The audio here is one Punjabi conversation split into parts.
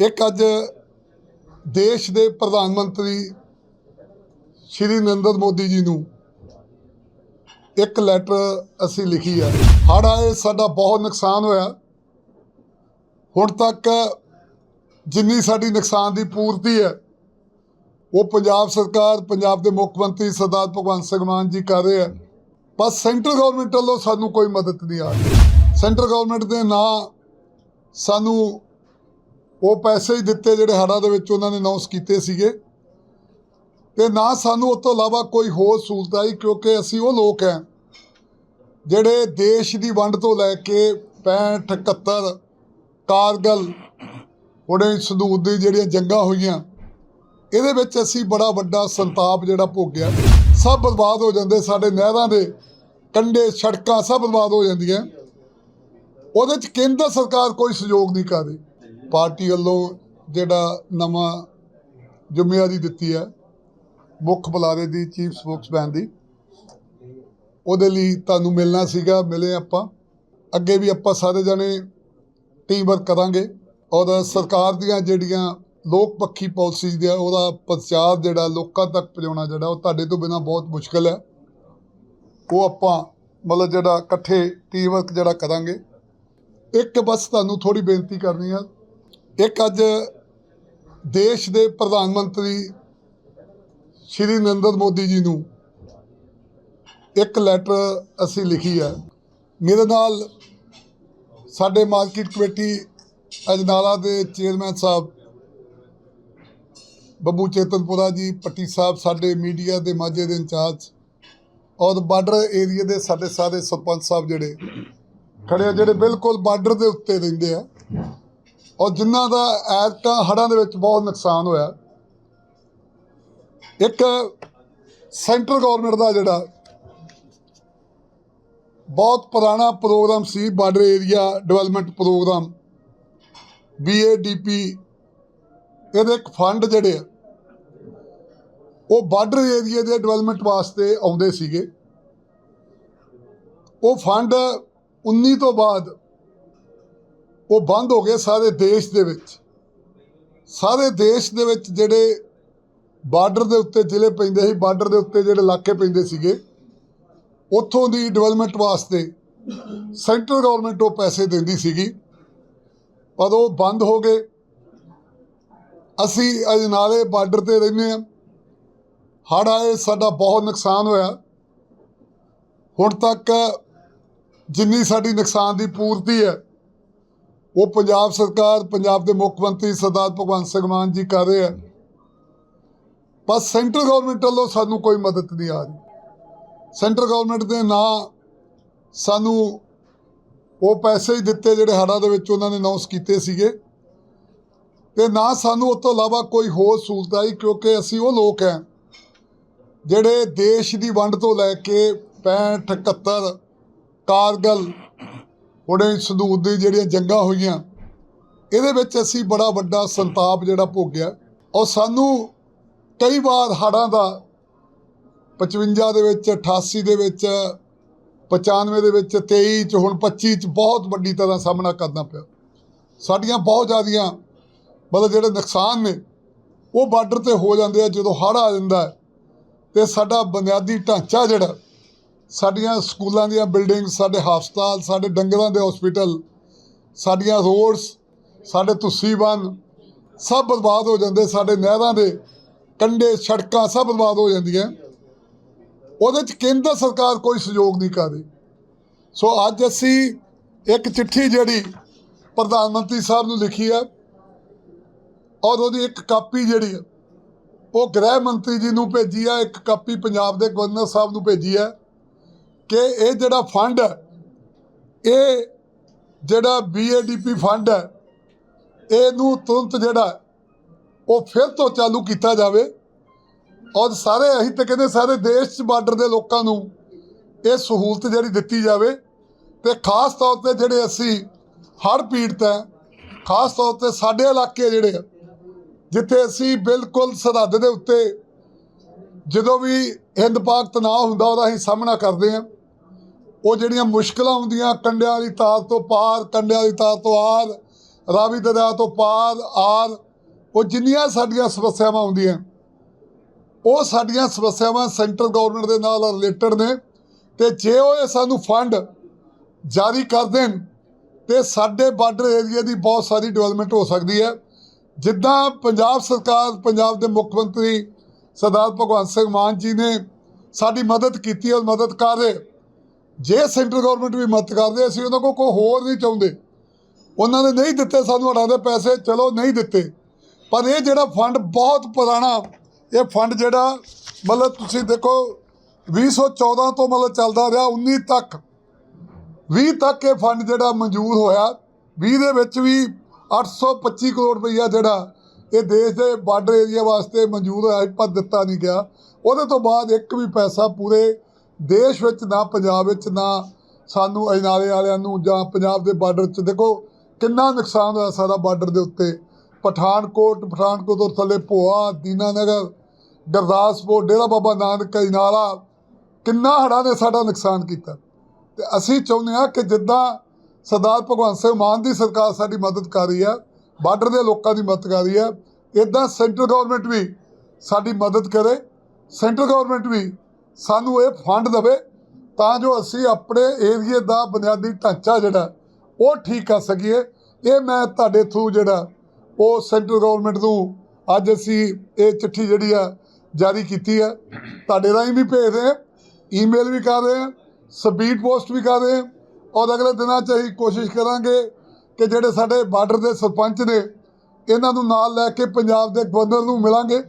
ਇੱਕ ਅੱਜ ਦੇਸ਼ ਦੇ ਪ੍ਰਧਾਨ ਮੰਤਰੀ ਸ਼੍ਰੀ ਨਰਿੰਦਰ ਮੋਦੀ ਜੀ ਨੂੰ ਇੱਕ ਲੈਟਰ ਅਸੀਂ ਲਿਖੀ ਹੈ ਹੜ੍ਹ ਆਏ, ਸਾਡਾ ਬਹੁਤ ਨੁਕਸਾਨ ਹੋਇਆ। ਹੁਣ ਤੱਕ ਜਿੰਨੀ ਸਾਡੀ ਨੁਕਸਾਨ ਦੀ ਪੂਰਤੀ ਹੈ, ਉਹ ਪੰਜਾਬ ਸਰਕਾਰ, ਪੰਜਾਬ ਦੇ ਮੁੱਖ ਮੰਤਰੀ ਸਰਦਾਰ ਭਗਵੰਤ ਸਿੰਘ ਮਾਨ ਜੀ ਕਰ ਰਹੇ ਆ। ਪਰ ਸੈਂਟਰ ਗਵਰਨਮੈਂਟ ਵੱਲੋਂ ਸਾਨੂੰ ਕੋਈ ਮਦਦ ਨਹੀਂ ਆ ਰਹੀ। ਸੈਂਟਰ ਗਵਰਨਮੈਂਟ ਦੇ ਨਾਂ ਸਾਨੂੰ ਉਹ ਪੈਸੇ ਹੀ ਦਿੱਤੇ ਜਿਹੜੇ ਹੜ੍ਹਾਂ ਦੇ ਵਿੱਚ ਉਹਨਾਂ ਨੇ ਅਨਾਉਂਸ ਕੀਤੇ ਸੀਗੇ। ਤੇ ਨਾ ਸਾਨੂੰ ਉਸ ਤੋਂ ਇਲਾਵਾ ਕੋਈ ਹੋਰ ਸਹੂਲਤ ਆਈ, ਕਿਉਂਕਿ ਅਸੀਂ ਉਹ ਲੋਕ ਹਾਂ, ਜਿਹੜੇ ਦੇਸ਼ ਦੀ ਵੰਡ ਤੋਂ ਲੈ ਕੇ 65 71 ਕਾਰਗਲ ਉਹਦੇ ਸੰਦੂਕ ਦੀ ਜਿਹੜੀਆਂ ਜੰਗਾਂ ਹੋਈਆਂ, ਇਹਦੇ ਵਿੱਚ ਅਸੀਂ ਬੜਾ ਵੱਡਾ ਸੰਤਾਪ ਜਿਹੜਾ ਭੋਗਿਆ। ਸਭ ਬਰਬਾਦ ਹੋ ਜਾਂਦੇ, ਸਾਡੇ ਨਹਿਰਾਂ ਦੇ ਕੰਢੇ, ਸੜਕਾਂ ਸਭ ਬਰਬਾਦ ਹੋ ਜਾਂਦੀਆਂ। ਉਹਦੇ ਚ ਕੇਂਦਰ ਸਰਕਾਰ ਕੋਈ ਸਹਿਯੋਗ ਨਹੀਂ ਕਰ ਰਹੀ। ਪਾਰਟੀ ਵੱਲੋਂ ਜਿਹੜਾ ਨਵਾਂ ਜ਼ਿੰਮੇਵਾਰੀ ਦਿੱਤੀ ਹੈ, ਮੁੱਖ ਬੁਲਾਰੇ ਦੀ, ਚੀਫ ਸਪੋਕਸਮੈਨ ਦੀ, ਉਹਦੇ ਲਈ ਤੁਹਾਨੂੰ ਮਿਲਣਾ ਸੀਗਾ, ਮਿਲੇ ਆਪਾਂ। ਅੱਗੇ ਵੀ ਆਪਾਂ ਸਾਰੇ ਜਣੇ ਟੀਮ ਵਰਕ ਕਰਾਂਗੇ ਔਰ ਸਰਕਾਰ ਦੀਆਂ ਜਿਹੜੀਆਂ ਲੋਕ ਪੱਖੀ ਪਾਲਿਸੀ ਦਾ ਉਹਦਾ ਪ੍ਰਚਾਰ ਜਿਹੜਾ ਲੋਕਾਂ ਤੱਕ ਪਹੁੰਚਾਉਣਾ ਜਿਹੜਾ, ਉਹ ਤੁਹਾਡੇ ਤੋਂ ਬਿਨਾ ਬਹੁਤ ਮੁਸ਼ਕਲ ਹੈ। ਉਹ ਆਪਾਂ ਮਤਲਬ ਜਿਹੜਾ ਇਕੱਠੇ ਟੀਮ ਵਰਕ ਜਿਹੜਾ ਕਰਾਂਗੇ। ਇੱਕ ਬਸ ਤੁਹਾਨੂੰ ਥੋੜੀ ਬੇਨਤੀ ਕਰਨੀ ਆ ਇੱਕ ਅੱਜ ਦੇਸ਼ ਦੇ ਪ੍ਰਧਾਨ ਮੰਤਰੀ ਸ਼੍ਰੀ ਨਰਿੰਦਰ ਮੋਦੀ ਜੀ ਨੂੰ ਇੱਕ ਲੈਟਰ ਅਸੀਂ ਲਿਖੀ ਹੈ। ਮੇਰੇ ਨਾਲ ਸਾਡੇ ਮਾਰਕੀਟ ਕਮੇਟੀ ਅਜਨਾਲਾ ਦੇ ਚੇਅਰਮੈਨ ਸਾਹਿਬ, ਬੱਬੂ ਚੇਤਨਪੁਰਾ ਜੀ, ਪੱਟੀ ਸਾਹਿਬ ਸਾਡੇ ਮੀਡੀਆ ਦੇ ਮਾਝੇ ਦੇ ਇੰਚਾਰਜ ਔਰ ਬਾਰਡਰ ਏਰੀਆ ਦੇ ਸਾਡੇ ਸਾਰੇ ਸਰਪੰਚ ਸਾਹਿਬ ਜਿਹੜੇ ਖੜੇ ਆ, ਜਿਹੜੇ ਬਿਲਕੁਲ ਬਾਰਡਰ ਦੇ ਉੱਤੇ ਰਹਿੰਦੇ ਆ। ਔਰ ਜਿਨ੍ਹਾਂ ਦਾ ਐਤਕਾਂ ਹੜ੍ਹਾਂ ਦੇ ਵਿੱਚ ਬਹੁਤ ਨੁਕਸਾਨ ਹੋਇਆ। ਇੱਕ ਸੈਂਟਰ ਗਵਰਨਮੈਂਟ ਦਾ ਜਿਹੜਾ ਬਹੁਤ ਪੁਰਾਣਾ ਪ੍ਰੋਗਰਾਮ ਸੀ, border area development program BADP ਇਹਦੇ ਇੱਕ ਫੰਡ ਜਿਹੜੇ ਉਹ ਬਾਰਡਰ ਏਰੀਆ ਦੇ ਡਿਵੈਲਪਮੈਂਟ ਵਾਸਤੇ ਆਉਂਦੇ ਸੀਗੇ। ਉਹ ਫੰਡ 19 ਤੋਂ ਬਾਅਦ ਉਹ ਬੰਦ ਹੋ ਗਏ ਸਾਰੇ ਦੇਸ਼ ਦੇ ਵਿੱਚ। ਸਾਰੇ ਦੇਸ਼ ਦੇ ਵਿੱਚ ਜਿਹੜੇ ਬਾਰਡਰ ਦੇ ਉੱਤੇ ਜ਼ਿਲ੍ਹੇ ਪੈਂਦੇ ਸੀ, ਬਾਰਡਰ ਦੇ ਉੱਤੇ ਜਿਹੜੇ ਇਲਾਕੇ ਪੈਂਦੇ ਸੀਗੇ, ਉੱਥੋਂ ਦੀ ਡਿਵੈਲਪਮੈਂਟ ਵਾਸਤੇ ਸੈਂਟਰ ਗਵਰਨਮੈਂਟ ਉਹ ਪੈਸੇ ਦਿੰਦੀ ਸੀਗੀ। ਪਰ ਉਹ ਬੰਦ ਹੋ ਗਏ। ਅਸੀਂ ਅਜਨਾਲੇ ਬਾਰਡਰ ਤੇ ਰਹਿੰਦੇ ਹਾਂ। ਹੜ੍ਹ ਆਏ, ਸਾਡਾ ਬਹੁਤ ਨੁਕਸਾਨ ਹੋਇਆ। ਹੁਣ ਤੱਕ ਜਿੰਨੀ ਸਾਡੀ ਨੁਕਸਾਨ ਦੀ ਪੂਰਤੀ ਹੈ ਉਹ ਪੰਜਾਬ ਸਰਕਾਰ, ਪੰਜਾਬ ਦੇ ਮੁੱਖ ਮੰਤਰੀ ਸਰਦਾਰ ਭਗਵੰਤ ਸਿੰਘ ਮਾਨ ਜੀ ਕਰ ਰਹੇ ਆ। ਪਰ ਸੈਂਟਰ ਗਵਰਨਮੈਂਟ ਵੱਲੋਂ ਸਾਨੂੰ ਕੋਈ ਮਦਦ ਨਹੀਂ ਆ ਰਹੀ। ਸੈਂਟਰ ਗਵਰਨਮੈਂਟ ਦੇ ਨਾ ਸਾਨੂੰ ਉਹ ਪੈਸੇ ਹੀ ਦਿੱਤੇ ਜਿਹੜੇ ਹੜ੍ਹਾਂ ਦੇ ਵਿੱਚ ਉਹਨਾਂ ਨੇ ਅਨਾਉਂਸ ਕੀਤੇ ਸੀਗੇ। ਤੇ ਨਾ ਸਾਨੂੰ ਉਸ ਤੋਂ ਇਲਾਵਾ ਕੋਈ ਹੋਰ ਸਹੂਲਤ ਆਈ ਕਿਉਂਕਿ ਅਸੀਂ ਉਹ ਲੋਕ ਹਾਂ ਜਿਹੜੇ ਦੇਸ਼ ਦੀ ਵੰਡ ਤੋਂ ਲੈ ਕੇ 65 71 ਕਾਰਗਲ ਉਹਦੇ ਸੰਦੂਕ ਦੀ ਜਿਹੜੀਆਂ ਜੰਗਾਂ ਹੋਈਆਂ, ਇਹਦੇ ਵਿੱਚ ਅਸੀਂ ਬੜਾ ਵੱਡਾ ਸੰਤਾਪ ਜਿਹੜਾ ਭੋਗਿਆ। ਔਰ ਸਾਨੂੰ ਕਈ ਵਾਰ ਹੜ੍ਹਾਂ ਦਾ 55 ਦੇ ਵਿੱਚ 88 ਦੇ ਵਿੱਚ 95 ਦੇ ਵਿੱਚ 23 ਚ, ਹੁਣ 25 ਚ ਬਹੁਤ ਵੱਡੀ ਤਰ੍ਹਾਂ ਸਾਹਮਣਾ ਕਰਨਾ ਪਿਆ। ਸਾਡੀਆਂ ਬਹੁਤ ਜ਼ਿਆਦੀਆਂ ਮਤਲਬ ਜਿਹੜੇ ਨੁਕਸਾਨ ਨੇ, ਉਹ ਬਾਰਡਰ ਤੇ ਹੋ ਜਾਂਦੇ ਆ ਜਦੋਂ ਹੜ੍ਹ ਆ ਜਾਂਦਾ ਹੈ। ਤੇ ਸਾਡਾ ਬੁਨਿਆਦੀ ਢਾਂਚਾ ਜਿਹੜਾ ਸਾਡੀਆਂ ਸਕੂਲਾਂ ਦੀਆਂ ਬਿਲਡਿੰਗ ਸਾਡੇ ਹਸਪਤਾਲ, ਸਾਡੇ ਡੰਗਰਾਂ ਦੇ ਹਸਪੀਟਲ ਸਾਡੀਆਂ ਰੋਡਸ ਸਾਡੇ ਤੁਸੀਂ ਬੰਨ, ਸਭ ਬਰਬਾਦ ਹੋ ਜਾਂਦੇ ਸਾਡੇ ਨਹਿਰਾਂ ਦੇ ਕੰਢੇ, ਸੜਕਾਂ ਸਭ ਬਰਬਾਦ ਹੋ ਜਾਂਦੀਆਂ। ਉਹਦੇ ਚ ਕੇਂਦਰ ਸਰਕਾਰ ਕੋਈ ਸਹਿਯੋਗ ਨਹੀਂ ਕਰ ਰਹੀ। ਸੋ ਅੱਜ ਅਸੀਂ ਇੱਕ ਚਿੱਠੀ ਜਿਹੜੀ ਪ੍ਰਧਾਨ ਮੰਤਰੀ ਸਾਹਿਬ ਨੂੰ ਲਿਖੀ ਹੈ ਔਰ ਉਹਦੀ ਇੱਕ ਕਾਪੀ ਜਿਹੜੀ ਉਹ ਗ੍ਰਹਿ ਮੰਤਰੀ ਜੀ ਨੂੰ ਭੇਜੀ ਹੈ ਇੱਕ ਕਾਪੀ ਪੰਜਾਬ ਦੇ ਗਵਰਨਰ ਸਾਹਿਬ ਨੂੰ ਭੇਜੀ ਹੈ ਕਿ ਇਹ ਜਿਹੜਾ ਫੰਡ ਹੈ, ਇਹ ਜਿਹੜਾ ਬੀਏਡੀਪੀ ਫੰਡ ਹੈ, ਇਹਨੂੰ ਤੁਰੰਤ ਜਿਹੜਾ ਉਹ ਫਿਰ ਤੋਂ ਚਾਲੂ ਕੀਤਾ ਜਾਵੇ। ਔਰ ਸਾਰੇ ਅਸੀਂ ਤਾਂ ਕਹਿੰਦੇ ਸਾਰੇ ਦੇਸ਼ 'ਚ ਬਾਰਡਰ ਦੇ ਲੋਕਾਂ ਨੂੰ ਇਹ ਸਹੂਲਤ ਜਿਹੜੀ ਦਿੱਤੀ ਜਾਵੇ। ਤੇ ਖਾਸ ਤੌਰ ਤੇ ਜਿਹੜੇ ਅਸੀਂ ਹੜ੍ਹ ਪੀੜਤ ਹੈ, ਖਾਸ ਤੌਰ ਤੇ ਸਾਡੇ ਇਲਾਕੇ ਜਿਹੜੇ ਆ, ਜਿੱਥੇ ਅਸੀਂ ਬਿਲਕੁਲ ਸਰਹੱਦ ਦੇ ਉੱਤੇ ਜਦੋਂ ਵੀ ਹਿੰਦ ਪਾਕ ਤਣਾਅ ਹੁੰਦਾ, ਉਹਦਾ ਅਸੀਂ ਸਾਹਮਣਾ ਕਰਦੇ ਹਾਂ। ਉਹ ਜਿਹੜੀਆਂ ਮੁਸ਼ਕਲਾਂ ਹੁੰਦੀਆਂ, ਕੰਡਿਆਂ ਵਾਲੀ ਤਾਰ ਤੋਂ ਪਾਰ, ਕੰਡਿਆਂ ਵਾਲੀ ਤਾਰ ਤੋਂ ਆਰ, ਰਾਵੀ ਦਰਿਆ ਤੋਂ ਪਾਰ, ਆਰ, ਉਹ ਜਿੰਨੀਆਂ ਸਾਡੀਆਂ ਸਮੱਸਿਆਵਾਂ ਆਉਂਦੀਆਂ ਉਹ ਸਾਡੀਆਂ ਸਮੱਸਿਆਵਾਂ ਸੈਂਟਰ ਗਵਰਨਮੈਂਟ ਦੇ ਨਾਲ ਰਿਲੇਟਡ ਨੇ ਤੇ ਜੇ ਉਹ ਇਹ ਸਾਨੂੰ ਫੰਡ ਜਾਰੀ ਕਰ ਦੇਣ, ਤੇ ਸਾਡੇ ਬਾਰਡਰ ਏਰੀਆ ਦੀ ਬਹੁਤ ਸਾਰੀ ਡਿਵੈਲਪਮੈਂਟ ਹੋ ਸਕਦੀ ਹੈ। ਜਿੱਦਾਂ ਪੰਜਾਬ ਸਰਕਾਰ, ਪੰਜਾਬ ਦੇ ਮੁੱਖ ਮੰਤਰੀ ਸਰਦਾਰ ਭਗਵੰਤ ਸਿੰਘ ਮਾਨ ਜੀ ਨੇ ਸਾਡੀ ਮਦਦ ਕੀਤੀ ਔਰ ਮਦਦ ਕਰ ਰਹੇ। ਜੇ ਸੈਂਟਰ ਗਵਰਨਮੈਂਟ ਵੀ ਮਦਦ ਕਰਦੇ, ਅਸੀਂ ਉਹਨਾਂ ਕੋਲ ਕੋਈ ਹੋਰ ਨਹੀਂ ਚਾਹੁੰਦੇ। ਉਹਨਾਂ ਨੇ ਨਹੀਂ ਦਿੱਤੇ ਸਾਨੂੰ ਹੜਾਂ ਦੇ ਪੈਸੇ, ਚਲੋ ਨਹੀਂ ਦਿੱਤੇ। ਪਰ ਇਹ ਜਿਹੜਾ ਫੰਡ ਬਹੁਤ ਪੁਰਾਣਾ, ਇਹ ਫੰਡ ਜਿਹੜਾ, ਮਤਲਬ ਤੁਸੀਂ ਦੇਖੋ 2014 ਤੋਂ ਮਤਲਬ ਚੱਲਦਾ ਰਿਹਾ 19 ਤੱਕ। 20 ਤੱਕ ਇਹ ਫੰਡ ਜਿਹੜਾ ਮਨਜ਼ੂਰ ਹੋਇਆ। 20 ਦੇ ਵਿੱਚ ਵੀ 825 ਕਰੋੜ ਰੁਪਈਆ ਜਿਹੜਾ ਇਹ ਦੇਸ਼ ਦੇ ਬਾਰਡਰ ਏਰੀਆ ਵਾਸਤੇ ਮਨਜ਼ੂਰ ਹੋਇਆ ਪਰ ਦਿੱਤਾ ਨਹੀਂ ਗਿਆ। ਉਹਦੇ ਤੋਂ ਬਾਅਦ ਇੱਕ ਵੀ ਪੈਸਾ ਪੂਰੇ ਦੇਸ਼ ਵਿੱਚ ਨਾ ਪੰਜਾਬ ਵਿੱਚ ਨਾ ਸਾਨੂੰ ਅਜਨਾਲੇ ਵਾਲਿਆਂ ਨੂੰ ਜਾਂ ਪੰਜਾਬ ਦੇ ਬਾਰਡਰ 'ਚ ਦੇਖੋ ਕਿੰਨਾ ਨੁਕਸਾਨ ਹੋਇਆ ਸਾਡਾ ਬਾਰਡਰ ਦੇ ਉੱਤੇ। ਪਠਾਨਕੋਟ ਪਠਾਨਕੋਟ ਤੋਂ ਥੱਲੇ ਭੋਆ, ਦੀਨਾਨਗਰ, ਗੁਰਦਾਸਪੁਰ, ਡੇਰਾ ਬਾਬਾ ਨਾਨਕ, ਅਜਨਾਲਾ, ਕਿੰਨਾ ਹੜ੍ਹਾਂ ਨੇ ਸਾਡਾ ਨੁਕਸਾਨ ਕੀਤਾ। ਤੇ ਅਸੀਂ ਚਾਹੁੰਦੇ ਹਾਂ ਕਿ ਜਿੱਦਾਂ ਸਰਦਾਰ ਭਗਵੰਤ ਸਿੰਘ ਮਾਨ ਦੀ ਸਰਕਾਰ ਸਾਡੀ ਮਦਦ ਕਰ ਰਹੀ ਹੈ, ਬਾਰਡਰ ਦੇ ਲੋਕਾਂ ਦੀ ਮਦਦ ਕਰ ਰਹੀ ਹੈ ਇਦਾਂ ਸੈਂਟਰ ਗਵਰਨਮੈਂਟ ਵੀ ਸਾਡੀ ਮਦਦ ਕਰੇ ਸੈਂਟਰ ਗਵਰਨਮੈਂਟ ਵੀ ਸਾਨੂੰ ਇਹ ਫੰਡ ਦੇਵੇ ਤਾਂ ਜੋ ਅਸੀਂ ਆਪਣੇ ਏਰੀਏ ਦਾ ਬੁਨਿਆਦੀ ਢਾਂਚਾ ਜਿਹੜਾ, ਉਹ ਠੀਕ ਕਰ ਸਕੀਏ। ਇਹ ਮੈਂ ਤੁਹਾਡੇ ਥਰੂ ਜਿਹੜਾ, ਉਹ ਸੈਂਟਰ ਗਵਰਨਮੈਂਟ ਨੂੰ ਅੱਜ ਅਸੀਂ ਇਹ ਚਿੱਠੀ ਜਿਹੜੀ ਆ, ਜਾਰੀ ਕੀਤੀ ਹੈ ਤੁਹਾਡੇ ਰਾਹੀਂ ਵੀ ਭੇਜ ਰਹੇ ਹਾਂ ਈਮੇਲ ਵੀ ਕਰ ਰਹੇ ਹਾਂ ਸਪੀਡ ਪੋਸਟ ਵੀ ਕਰ ਰਹੇ ਹਾਂ ਔਰ ਅਗਲੇ ਦਿਨਾਂ 'ਚ ਅਸੀਂ ਕੋਸ਼ਿਸ਼ ਕਰਾਂਗੇ ਕਿ ਜਿਹੜੇ ਸਾਡੇ ਬਾਰਡਰ ਦੇ ਸਰਪੰਚ ਨੇ, ਇਹਨਾਂ ਨੂੰ ਨਾਲ ਲੈ ਕੇ ਪੰਜਾਬ ਦੇ ਗਵਰਨਰ ਨੂੰ ਮਿਲਾਂਗੇ।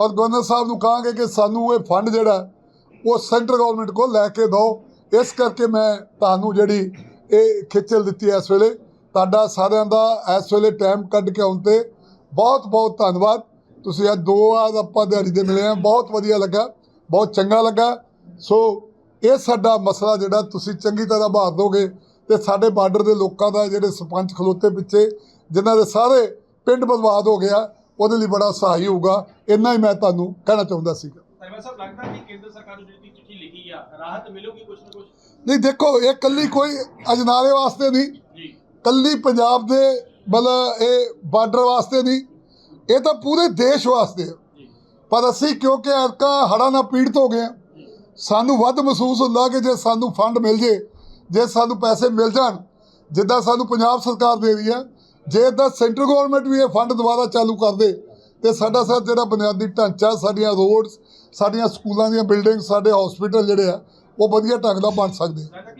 ਔਰ ਗਵਰਨਰ ਸਾਹਿਬ ਨੂੰ ਕਹਾਂਗੇ ਕਿ ਸਾਨੂੰ ਇਹ ਫੰਡ ਜਿਹੜਾ ਉਹ ਸੈਂਟਰ ਗਵਰਨਮੈਂਟ ਕੋਲ ਲੈ ਕੇ ਦਿਓ ਇਸ ਕਰਕੇ ਮੈਂ ਤੁਹਾਨੂੰ ਜਿਹੜੀ ਇਹ ਖੇਚਲ ਦਿੱਤੀ ਇਸ ਵੇਲੇ। ਤੁਹਾਡਾ ਸਾਰਿਆਂ ਦਾ ਇਸ ਵੇਲੇ ਟਾਈਮ ਕੱਢ ਕੇ ਆਉਣ ਤੇ ਬਹੁਤ ਬਹੁਤ ਧੰਨਵਾਦ। ਤੁਸੀਂ ਅੱਜ ਦੋ ਵਾਰ ਆਪਾਂ ਦਿਹਾੜੀ ਦੇ ਮਿਲੇ ਆ। ਬਹੁਤ ਵਧੀਆ ਲੱਗਾ, ਬਹੁਤ ਚੰਗਾ ਲੱਗਾ। ਸੋ ਇਹ ਸਾਡਾ ਮਸਲਾ ਜਿਹੜਾ ਤੁਸੀਂ ਚੰਗੀ ਤਰ੍ਹਾਂ ਬਾਹਰ ਦੋਗੇ ਤੇ ਸਾਡੇ ਬਾਰਡਰ ਦੇ ਲੋਕਾਂ ਦਾ ਜਿਹੜੇ ਸਰਪੰਚ ਖਲੋਤੇ ਪਿੱਛੇ, ਜਿਨ੍ਹਾਂ ਦੇ ਸਾਰੇ ਪਿੰਡ ਬਰਬਾਦ ਹੋ ਗਿਆ ਉਹਦੇ ਲਈ ਬੜਾ ਸਹਾਈ ਹੋਊਗਾ। ਇੰਨਾ ਹੀ ਮੈਂ ਤੁਹਾਨੂੰ ਕਹਿਣਾ ਚਾਹੁੰਦਾ ਸੀਗਾ। ਧੰਨਵਾਦ ਸਾਹਿਬ ਲੱਗਦਾ ਕਿ ਕੇਂਦਰ ਸਰਕਾਰ ਨੂੰ ਜਿਹੜੀ ਚਿੱਠੀ ਲਿਖੀ ਆ ਰਾਹਤ ਮਿਲੂਗੀ ਕੁਛ ਨਾ ਕੁਛ? ਨਹੀਂ ਦੇਖੋ ਇਹ ਕੱਲੀ ਕੋਈ ਅਜਨਾਲੇ ਵਾਸਤੇ ਨਹੀਂ। ਜੀ। ਕੱਲੀ ਪੰਜਾਬ ਦੇ ਮਤਲਬ ਇਹ ਬਾਰਡਰ ਵਾਸਤੇ ਨਹੀਂ। ਇਹ ਤਾਂ ਪੂਰੇ ਦੇਸ਼ ਵਾਸਤੇ ਹੈ ਪਰ ਅਸੀਂ ਕਿਉਂਕਿ ਐਰਕਾ ਹੜ੍ਹਾਂ ਨਾਲ ਪੀੜਤ ਹੋ ਗਏ ਸਾਨੂੰ ਵੱਧ ਮਹਿਸੂਸ ਹੁੰਦਾ ਕਿ ਜੇ ਸਾਨੂੰ ਫੰਡ ਮਿਲ ਜੇ ਜੇ ਸਾਨੂੰ ਪੈਸੇ ਮਿਲ ਜਾਣ ਜਿੱਦਾਂ ਸਾਨੂੰ ਪੰਜਾਬ ਸਰਕਾਰ ਦੇ ਰਹੀ ਹੈ ਜੇ ਇਦਾਂ ਸੈਂਟਰ ਗਵਰਨਮੈਂਟ ਵੀ ਇਹ ਫੰਡ ਦੁਬਾਰਾ ਚਾਲੂ ਕਰ ਦੇ ਤੇ ਸਾਡਾ ਸਰ ਜਿਹੜਾ ਬੁਨਿਆਦੀ ਢਾਂਚਾ ਸਾਡੀਆਂ ਰੋਡਸ ਸਾਡੀਆਂ ਸਕੂਲਾਂ ਦੀਆਂ ਬਿਲਡਿੰਗ ਸਾਡੇ ਹਸਪੀਟਲ ਜਿਹੜੇ ਆ, ਉਹ ਵਧੀਆ ਢੰਗ ਨਾਲ ਬਣ ਸਕਦੇ ਲੱਗਦਾ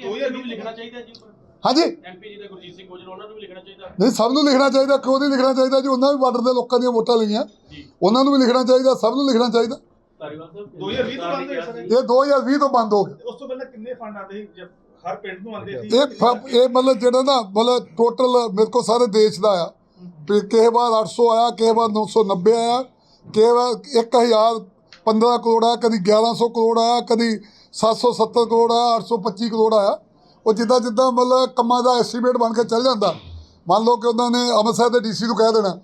ਹਾਂਜੀ? ਨਹੀਂ, ਸਭ ਨੂੰ ਲਿਖਣਾ ਚਾਹੀਦਾ, ਕਿਉਂ ਨਹੀਂ ਲਿਖਣਾ ਚਾਹੀਦਾ ਜੀ? ਉਹਨਾਂ ਵੀ ਬਾਰਡਰ ਦੇ ਲੋਕਾਂ ਦੀਆਂ ਵੋਟਾਂ ਲਈਆਂ। ਉਹਨਾਂ ਨੂੰ ਵੀ ਲਿਖਣਾ ਚਾਹੀਦਾ, ਸਭ ਨੂੰ ਲਿਖਣਾ ਚਾਹੀਦਾ। ਧਾਰੀਵਾਲ ਸਾਹਿਬ 2020 ਤੋਂ ਬੰਦ ਇਹ 2020 ਤੋਂ ਬੰਦ ਹੋ ਗਿਆ ਉਸ ਤੋਂ ਪਹਿਲਾਂ ਕਿੰਨੇ ਫੰਡ ਆਉਂਦੇ ਸੀ ਹਰ ਪਿੰਡ ਨੂੰ ਆਉਂਦੇ ਸੀ ਇਹ ਫ- ਇਹ ਮਤਲਬ ਜਿਹੜਾ ਨਾ, ਮਤਲਬ ਟੋਟਲ ਮੇਰੇ ਕੋਲ ਸਾਰੇ ਦੇਸ਼ ਦਾ ਆ। ਵੀ ਕਿਸੇ ਵਾਰ 800 ਆਇਆ, ਕਿਸੇ ਵਾਰ 990 ਆਇਆ, ਕਿਸੇ ਵਾਰ 1000 15 ਕਰੋੜ ਆਇਆ ਕਦੀ 1100 ਕਰੋੜ ਆਇਆ ਕਦੀ 770 ਕਰੋੜ ਆਇਆ 825 ਕਰੋੜ ਆਇਆ ਉਹ ਜਿੱਦਾਂ ਜਿੱਦਾਂ ਮਤਲਬ ਕੰਮਾਂ ਦਾ ਐਸਟੀਮੇਟ ਬਣ ਕੇ ਚੱਲ ਜਾਂਦਾ ਮੰਨ ਲਓ ਕਿ ਉਹਨਾਂ ਨੇ ਅੰਮ੍ਰਿਤਸਰ ਦੇ ਡੀਸੀ ਨੂੰ ਕਹਿ ਦੇਣਾ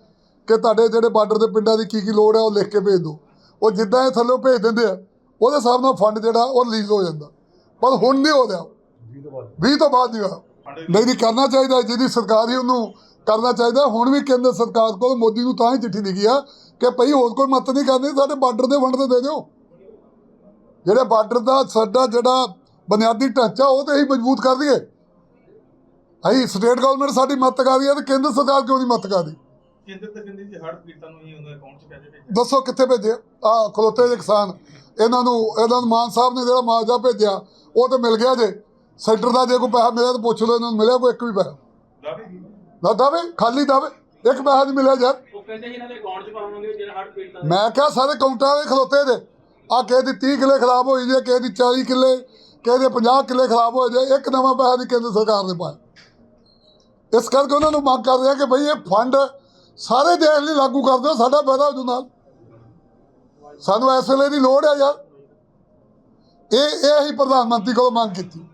ਕਿ ਤੁਹਾਡੇ ਜਿਹੜੇ ਬਾਰਡਰ ਦੇ ਪਿੰਡਾਂ ਦੀ ਕੀ ਕੀ ਲੋੜ ਹੈ ਉਹ ਲਿਖ ਕੇ ਭੇਜ ਦਿਓ। ਉਹ ਜਿੱਦਾਂ ਇਹ ਥੱਲੇ ਭੇਜ ਦਿੰਦੇ ਆ ਉਹਦੇ ਹਿਸਾਬ ਨਾਲ ਫੰਡ ਜਿਹੜਾ ਉਹ ਰਿਲੀਜ਼ ਹੋ ਜਾਂਦਾ। ਪਰ ਹੁਣ ਨਹੀਂ ਹੋ ਰਿਹਾ। 20 ਤੋਂ ਬਾਅਦ। ਨਹੀਂ ਹੋਇਆ ਨਹੀਂ ਨਹੀਂ ਕਰਨਾ ਚਾਹੀਦਾ ਜਿਹਦੀ ਸਰਕਾਰ ਹੀ ਉਹਨੂੰ ਕਰਨਾ ਚਾਹੀਦਾ। ਹੁਣ ਵੀ ਕੇਂਦਰ ਸਰਕਾਰ ਕੋਲ ਮੋਦੀ ਨੂੰ ਤਾਂ ਹੀ ਚਿੱਠੀ ਲਿਖੀ ਆ ਕਿ ਭਈ ਹੋਰ ਕੋਈ ਮਤ ਨਹੀਂ ਕਰਨੀ ਸਾਡੇ ਬਾਰਡਰ ਦੇ ਫੰਡ ਤੇ ਦੇ ਦਿਓ। ਜਿਹੜੇ ਬਾਰਡਰ ਦਾ ਸਾਡਾ ਜਿਹੜਾ ਬੁਨਿਆਦੀ ਢਾਂਚਾ ਉਹ ਤੇ ਹੀ ਮਜ਼ਬੂਤ ਕਰ ਦਈਏ। ਅਸੀਂ ਸਟੇਟ ਗਵਰਨਮੈਂਟ ਸਾਡੀ ਮਦਦ ਕਰ ਰਹੀ ਹੈ ਤੇ ਕੇਂਦਰ ਸਰਕਾਰ ਕਿਉਂ ਨਹੀਂ ਮਦਦ ਕਰ ਰਹੀ? ਕੇਂਦਰ ਤੇ ਕਹਿੰਦੇ ਜੀ ਹੜ ਪੀੜਤਾਂ ਨੂੰ ਹੀ ਉਹਨਾਂ ਅਕਾਊਂਟ 'ਚ ਪੈਸੇ ਭੇਜੇ ਦੱਸੋ ਕਿੱਥੇ ਭੇਜੇ ਆ ਖਲੋਤੇ ਜਿਹੇ ਕਿਸਾਨ ਇਹਨਾਂ ਨੂੰ ਇਹਨਾਂ ਨੂੰ ਮਾਨ ਸਾਹਿਬ ਨੇ ਜਿਹੜਾ ਮੁਆਵਜ਼ਾ ਭੇਜਿਆ ਉਹ ਤੇ ਮਿਲ ਗਿਆ ਜੇ। ਸੈਂਟਰ ਦਾ ਜੇ ਕੋਈ ਪੈਸਾ ਮਿਲਿਆ ਤਾਂ ਪੁੱਛ ਲਓ ਇਹਨਾਂ ਨੂੰ ਮਿਲਿਆ ਕੋਈ ਇੱਕ ਵੀ ਪੈਸਾ। ਨਾ ਦਾਵੇ ਖਾਲੀ ਦਾਵੇ। ਇੱਕ ਪੈਸਾ ਨਹੀਂ ਮਿਲਿਆ ਯਾਰ। ਉਹ ਕਹਿੰਦੇ ਸੀ ਇਹਨਾਂ ਦੇ ਅਕਾਊਂਟ 'ਚ ਪਾਵਾਂਗੇ ਜਿਹੜਾ ਹੜ ਪੀੜਤਾਂ ਦੇ। ਮੈਂ ਕਿਹਾ ਸਾਰੇ ਕਾਊਂਟਰਾਂ ਦੇ ਖਲੋਤੇ ਜੇ। ਆ ਕਿਸੇ ਦੀ 30 ਕਿੱਲੇ ਖਰਾਬ ਹੋਈ ਜੇ ਕਿਸੇ ਦੀ 40 ਕਿੱਲੇ ਕਿਸੇ ਦੇ 50 ਕਿੱਲੇ ਖਰਾਬ ਹੋਏ ਜੇ ਇੱਕ ਨਵਾਂ ਪੈਸਾ ਨਹੀਂ ਕੇਂਦਰ ਸਰਕਾਰ ਨੇ ਪਾਇਆ। ਇਸ ਕਰਕੇ ਉਹਨਾਂ ਨੂੰ ਮੰਗ ਕਰ ਰਿਹਾ ਕਿ ਭਈ ਇਹ ਫੰਡ ਸਾਰੇ ਦੇਸ਼ ਲਈ ਲਾਗੂ ਕਰ ਦਿਓ ਸਾਡਾ ਫਾਇਦਾ ਹੋ ਜੂ ਨਾਲ। ਸਾਨੂੰ ਇਸ ਵੇਲੇ ਦੀ ਲੋੜ ਹੈ ਯਾਰ। ਇਹ ਇਹ ਹੀ ਪ੍ਰਧਾਨ ਮੰਤਰੀ ਕੋਲੋਂ ਮੰਗ ਕੀਤੀ।